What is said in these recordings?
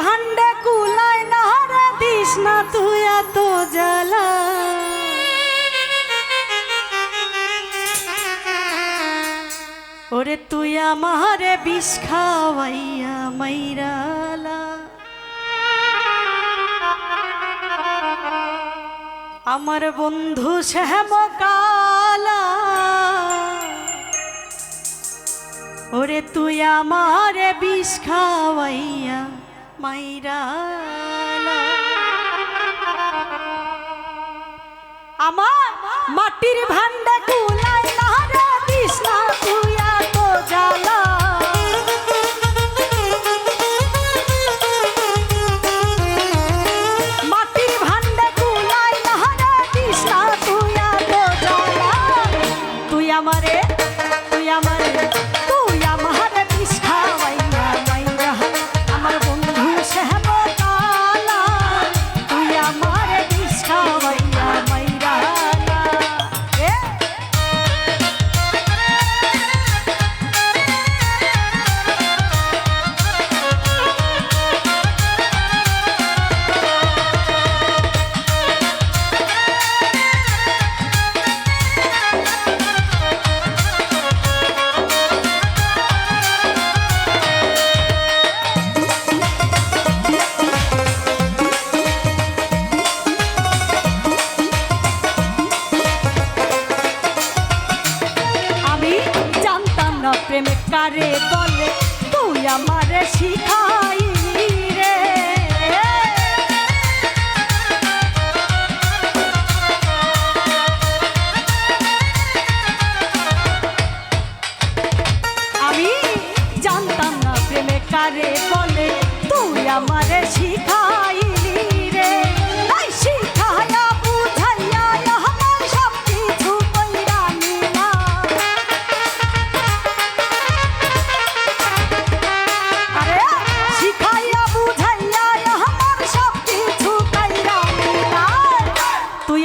ভান্ডে কুলায় না রে দিস না তুই এত জ্বালা। ওরে তুই আমারে বিষ খাওয়াইয়া মাইরালা। আমার বন্ধু শ্যামকালা ওরে তুই আমারে বিষ খাওয়াইয়া মাইরা আমার মাটির ভান্ডা কুলায়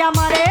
আমারে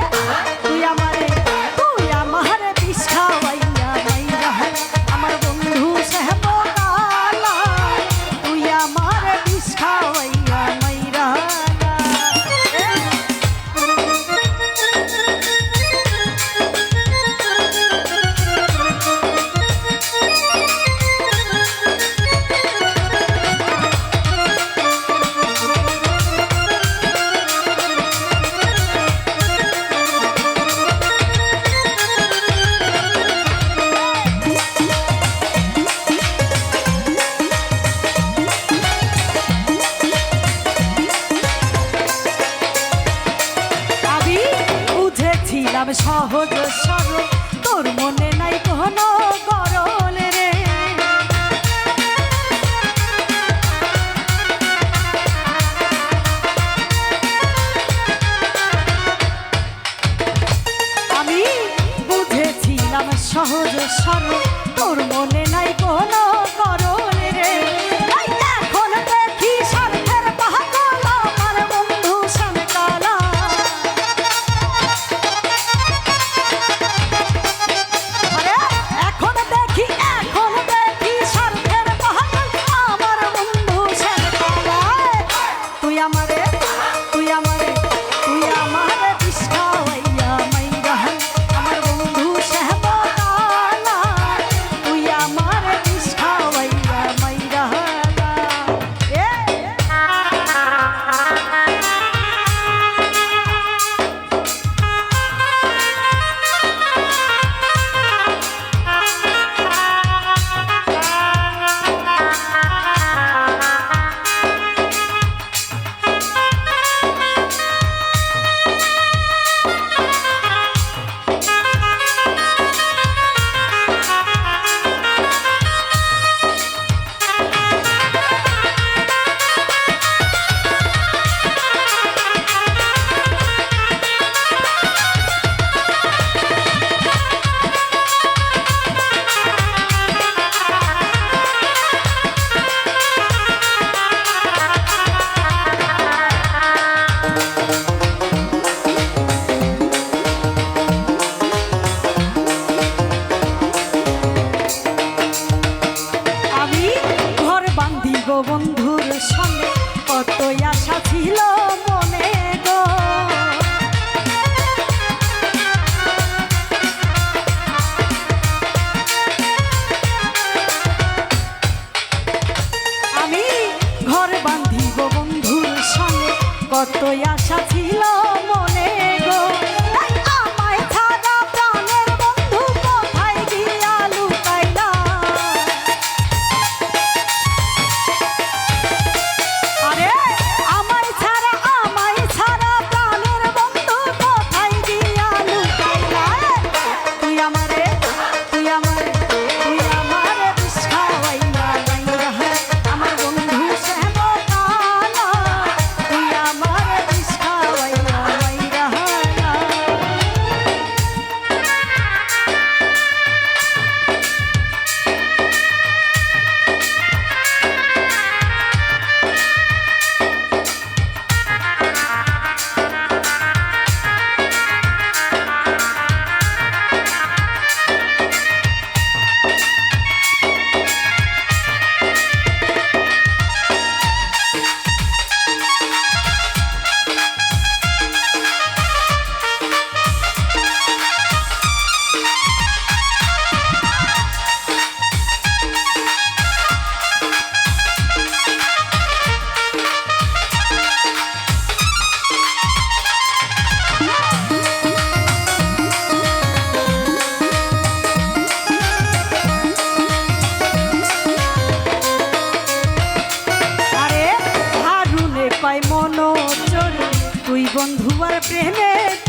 ঘন প্রেমের